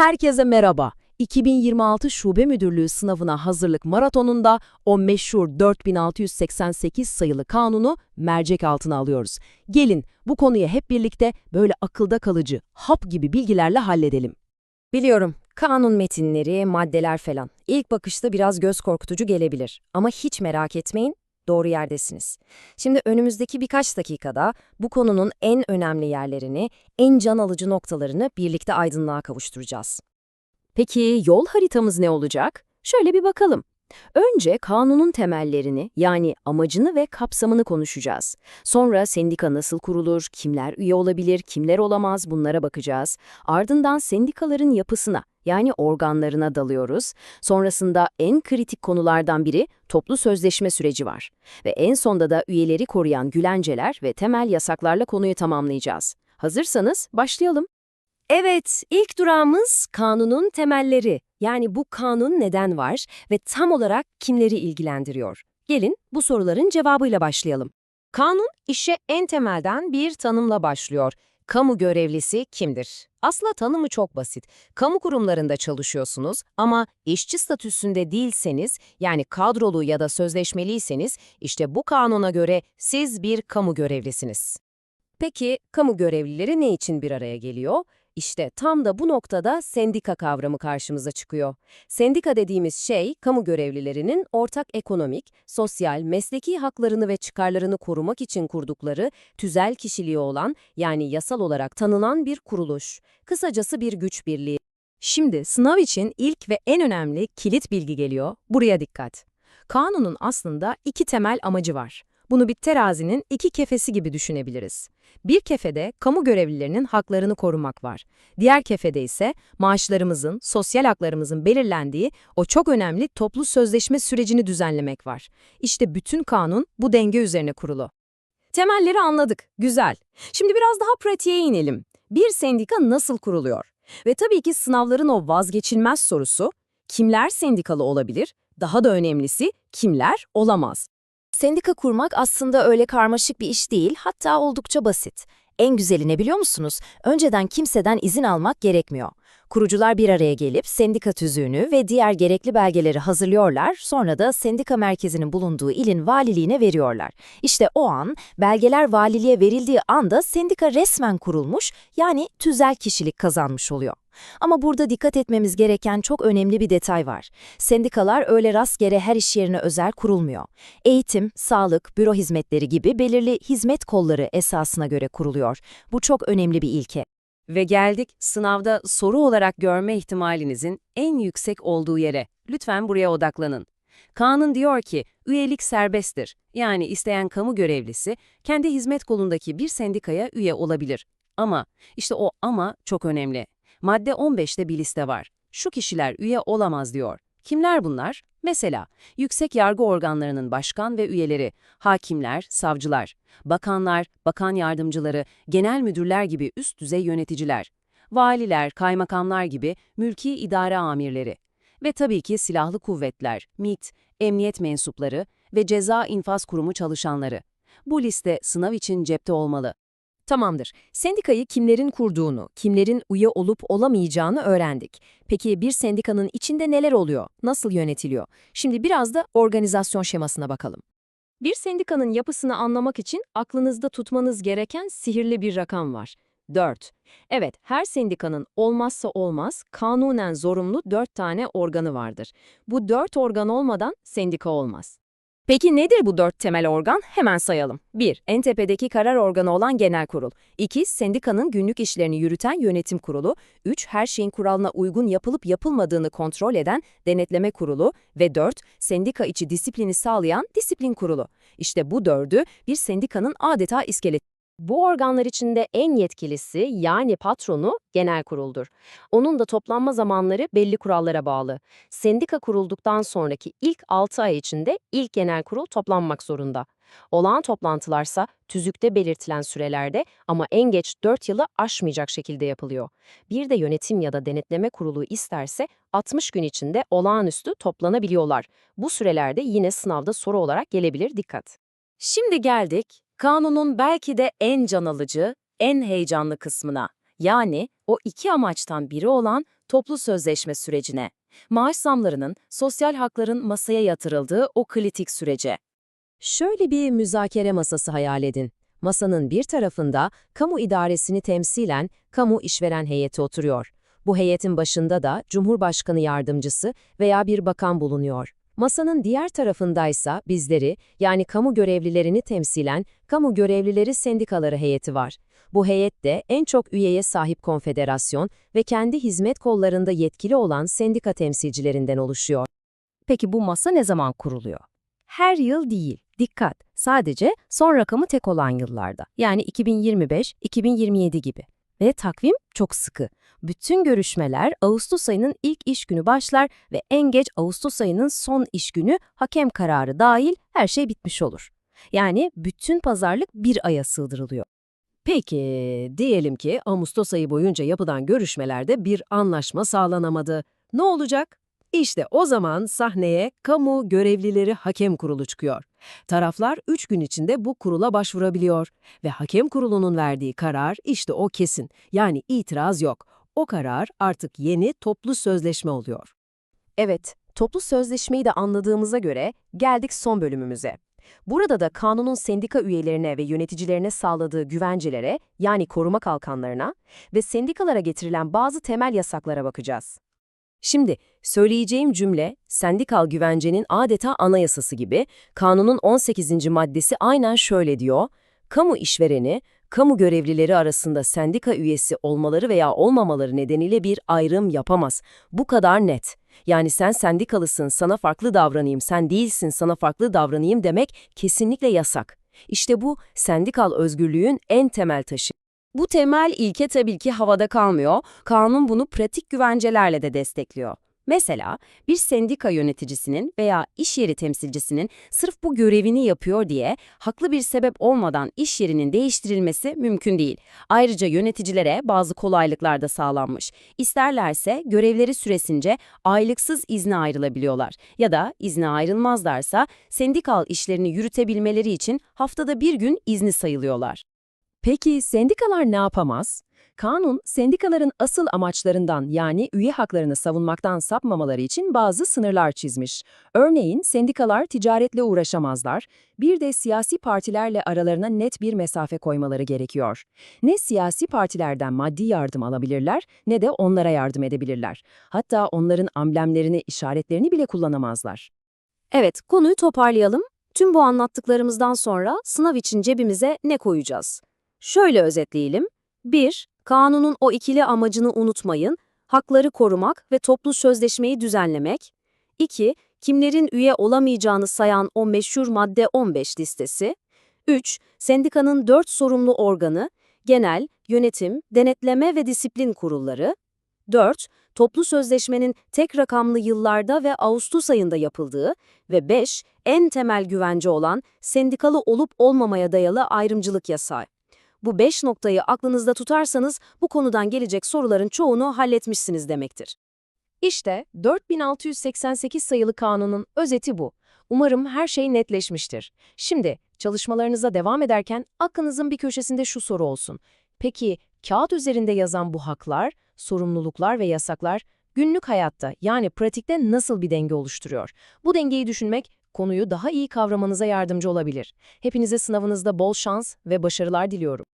Herkese merhaba. 2026 Şube Müdürlüğü sınavına hazırlık maratonunda o meşhur 4688 sayılı kanunu mercek altına alıyoruz. Gelin bu konuyu hep birlikte böyle akılda kalıcı, hap gibi bilgilerle halledelim. Biliyorum, kanun metinleri, maddeler falan. İlk bakışta biraz göz korkutucu gelebilir. Ama hiç merak etmeyin, doğru yerdesiniz. Şimdi önümüzdeki birkaç dakikada bu konunun en önemli yerlerini, en can alıcı noktalarını birlikte aydınlığa kavuşturacağız. Peki yol haritamız ne olacak? Şöyle bir bakalım. Önce kanunun temellerini yani amacını ve kapsamını konuşacağız. Sonra sendika nasıl kurulur, kimler üye olabilir, kimler olamaz bunlara bakacağız. Ardından sendikaların yapısına yani organlarına dalıyoruz. Sonrasında en kritik konulardan biri toplu sözleşme süreci var. Ve en sonda da üyeleri koruyan gülenceler ve temel yasaklarla konuyu tamamlayacağız. Hazırsanız başlayalım. Evet, ilk durağımız kanunun temelleri. Yani bu kanun neden var ve tam olarak kimleri ilgilendiriyor? Gelin bu soruların cevabıyla başlayalım. Kanun işe en temelden bir tanımla başlıyor. Kamu görevlisi kimdir? Aslında tanımı çok basit. Kamu kurumlarında çalışıyorsunuz ama işçi statüsünde değilseniz, yani kadrolu ya da sözleşmeliyseniz, işte bu kanuna göre siz bir kamu görevlisiniz. Peki kamu görevlileri ne için bir araya geliyor? İşte tam da bu noktada sendika kavramı karşımıza çıkıyor. Sendika dediğimiz şey, kamu görevlilerinin ortak ekonomik, sosyal, mesleki haklarını ve çıkarlarını korumak için kurdukları, tüzel kişiliği olan, yani yasal olarak tanınan bir kuruluş. Kısacası bir güç birliği. Şimdi sınav için ilk ve en önemli kilit bilgi geliyor. Buraya dikkat. Kanunun aslında iki temel amacı var. Bunu bir terazinin iki kefesi gibi düşünebiliriz. Bir kefede kamu görevlilerinin haklarını korumak var. Diğer kefede ise maaşlarımızın, sosyal haklarımızın belirlendiği o çok önemli toplu sözleşme sürecini düzenlemek var. İşte bütün kanun bu denge üzerine kurulu. Temelleri anladık, güzel. Şimdi biraz daha pratiğe inelim. Bir sendika nasıl kuruluyor? Ve tabii ki sınavların o vazgeçilmez sorusu, kimler sendikalı olabilir? Daha da önemlisi, kimler olamaz? Sendika kurmak aslında öyle karmaşık bir iş değil, hatta oldukça basit. En güzeli ne biliyor musunuz? Önceden kimseden izin almak gerekmiyor. Kurucular bir araya gelip sendika tüzüğünü ve diğer gerekli belgeleri hazırlıyorlar, sonra da sendika merkezinin bulunduğu ilin valiliğine veriyorlar. İşte o an, belgeler valiliğe verildiği anda sendika resmen kurulmuş, yani tüzel kişilik kazanmış oluyor. Ama burada dikkat etmemiz gereken çok önemli bir detay var. Sendikalar öyle rastgele her iş yerine özel kurulmuyor. Eğitim, sağlık, büro hizmetleri gibi belirli hizmet kolları esasına göre kuruluyor. Bu çok önemli bir ilke. Ve geldik sınavda soru olarak görme ihtimalinizin en yüksek olduğu yere. Lütfen buraya odaklanın. Kanun diyor ki üyelik serbesttir. Yani isteyen kamu görevlisi kendi hizmet kolundaki bir sendikaya üye olabilir. Ama işte o ama çok önemli. Madde 15'te bir liste var. Şu kişiler üye olamaz diyor. Kimler bunlar? Mesela yüksek yargı organlarının başkan ve üyeleri, hakimler, savcılar, bakanlar, bakan yardımcıları, genel müdürler gibi üst düzey yöneticiler, valiler, kaymakamlar gibi mülki idare amirleri ve tabii ki silahlı kuvvetler, MİT, emniyet mensupları ve ceza infaz kurumu çalışanları. Bu liste sınav için cepte olmalı. Tamamdır. Sendikayı kimlerin kurduğunu, kimlerin üye olup olamayacağını öğrendik. Peki bir sendikanın içinde neler oluyor? Nasıl yönetiliyor? Şimdi biraz da organizasyon şemasına bakalım. Bir sendikanın yapısını anlamak için aklınızda tutmanız gereken sihirli bir rakam var. 4. Evet, her sendikanın olmazsa olmaz, kanunen zorunlu 4 tane organı vardır. Bu 4 organ olmadan sendika olmaz. Peki nedir bu dört temel organ? Hemen sayalım. 1. En tepedeki karar organı olan genel kurul. 2. Sendikanın günlük işlerini yürüten yönetim kurulu. 3. Her şeyin kuralına uygun yapılıp yapılmadığını kontrol eden denetleme kurulu. Ve 4. Sendika içi disiplini sağlayan disiplin kurulu. İşte bu dördü bir sendikanın adeta iskeleti. Bu organlar içinde en yetkilisi yani patronu genel kuruldur. Onun da toplanma zamanları belli kurallara bağlı. Sendika kurulduktan sonraki ilk 6 ay içinde ilk genel kurul toplanmak zorunda. Olağan toplantılarsa tüzükte belirtilen sürelerde ama en geç 4 yılı aşmayacak şekilde yapılıyor. Bir de yönetim ya da denetleme kurulu isterse 60 gün içinde olağanüstü toplanabiliyorlar. Bu sürelerde yine sınavda soru olarak gelebilir dikkat. Şimdi geldik kanunun belki de en can alıcı, en heyecanlı kısmına. Yani o iki amaçtan biri olan toplu sözleşme sürecine. Maaş zamlarının, sosyal hakların masaya yatırıldığı o kritik sürece. Şöyle bir müzakere masası hayal edin. Masanın bir tarafında kamu idaresini temsilen kamu işveren heyeti oturuyor. Bu heyetin başında da Cumhurbaşkanı yardımcısı veya bir bakan bulunuyor. Masanın diğer tarafındaysa bizleri yani kamu görevlilerini temsilen kamu görevlileri sendikaları heyeti var. Bu heyet de en çok üyeye sahip konfederasyon ve kendi hizmet kollarında yetkili olan sendika temsilcilerinden oluşuyor. Peki bu masa ne zaman kuruluyor? Her yıl değil. Dikkat! Sadece son rakamı tek olan yıllarda. Yani 2025-2027 gibi. Ve takvim çok sıkı. Bütün görüşmeler Ağustos ayının ilk iş günü başlar ve en geç Ağustos ayının son iş günü hakem kararı dahil her şey bitmiş olur. Yani bütün pazarlık bir aya sığdırılıyor. Peki, diyelim ki Ağustos ayı boyunca yapılan görüşmelerde bir anlaşma sağlanamadı. Ne olacak? İşte o zaman sahneye kamu görevlileri hakem kurulu çıkıyor. Taraflar 3 gün içinde bu kurula başvurabiliyor ve hakem kurulunun verdiği karar işte o kesin. Yani itiraz yok. O karar artık yeni toplu sözleşme oluyor. Evet, toplu sözleşmeyi de anladığımıza göre geldik son bölümümüze. Burada da kanunun sendika üyelerine ve yöneticilerine sağladığı güvencelere, yani koruma kalkanlarına ve sendikalara getirilen bazı temel yasaklara bakacağız. Şimdi söyleyeceğim cümle sendikal güvencenin adeta anayasası gibi kanunun 18. maddesi aynen şöyle diyor. Kamu işvereni, kamu görevlileri arasında sendika üyesi olmaları veya olmamaları nedeniyle bir ayrım yapamaz. Bu kadar net. Yani sen sendikalısın, sana farklı davranayım, sen değilsin, sana farklı davranayım demek kesinlikle yasak. İşte bu sendikal özgürlüğün en temel taşı. Bu temel ilke tabii ki havada kalmıyor. Kanun bunu pratik güvencelerle de destekliyor. Mesela bir sendika yöneticisinin veya iş yeri temsilcisinin sırf bu görevini yapıyor diye haklı bir sebep olmadan iş yerinin değiştirilmesi mümkün değil. Ayrıca yöneticilere bazı kolaylıklar da sağlanmış. İsterlerse görevleri süresince aylıksız izne ayrılabiliyorlar ya da izne ayrılmazlarsa sendikal işlerini yürütebilmeleri için haftada bir gün izni sayılıyorlar. Peki sendikalar ne yapamaz? Kanun, sendikaların asıl amaçlarından yani üye haklarını savunmaktan sapmamaları için bazı sınırlar çizmiş. Örneğin sendikalar ticaretle uğraşamazlar, bir de siyasi partilerle aralarına net bir mesafe koymaları gerekiyor. Ne siyasi partilerden maddi yardım alabilirler ne de onlara yardım edebilirler. Hatta onların amblemlerini, işaretlerini bile kullanamazlar. Evet, konuyu toparlayalım. Tüm bu anlattıklarımızdan sonra sınav için cebimize ne koyacağız? Şöyle özetleyelim. 1. Kanunun o ikili amacını unutmayın. Hakları korumak ve toplu sözleşmeyi düzenlemek. 2. Kimlerin üye olamayacağını sayan o meşhur madde 15 listesi. 3. Sendikanın 4 sorumlu organı, genel, yönetim, denetleme ve disiplin kurulları. 4. Toplu sözleşmenin tek rakamlı yıllarda ve Ağustos ayında yapıldığı ve 5. En temel güvence olan sendikalı olup olmamaya dayalı ayrımcılık yasağı. Bu 5 noktayı aklınızda tutarsanız bu konudan gelecek soruların çoğunu halletmişsiniz demektir. İşte 4688 sayılı kanunun özeti bu. Umarım her şey netleşmiştir. Şimdi çalışmalarınıza devam ederken aklınızın bir köşesinde şu soru olsun. Peki kağıt üzerinde yazan bu haklar, sorumluluklar ve yasaklar günlük hayatta yani pratikte nasıl bir denge oluşturuyor? Bu dengeyi düşünmek konuyu daha iyi kavramanıza yardımcı olabilir. Hepinize sınavınızda bol şans ve başarılar diliyorum.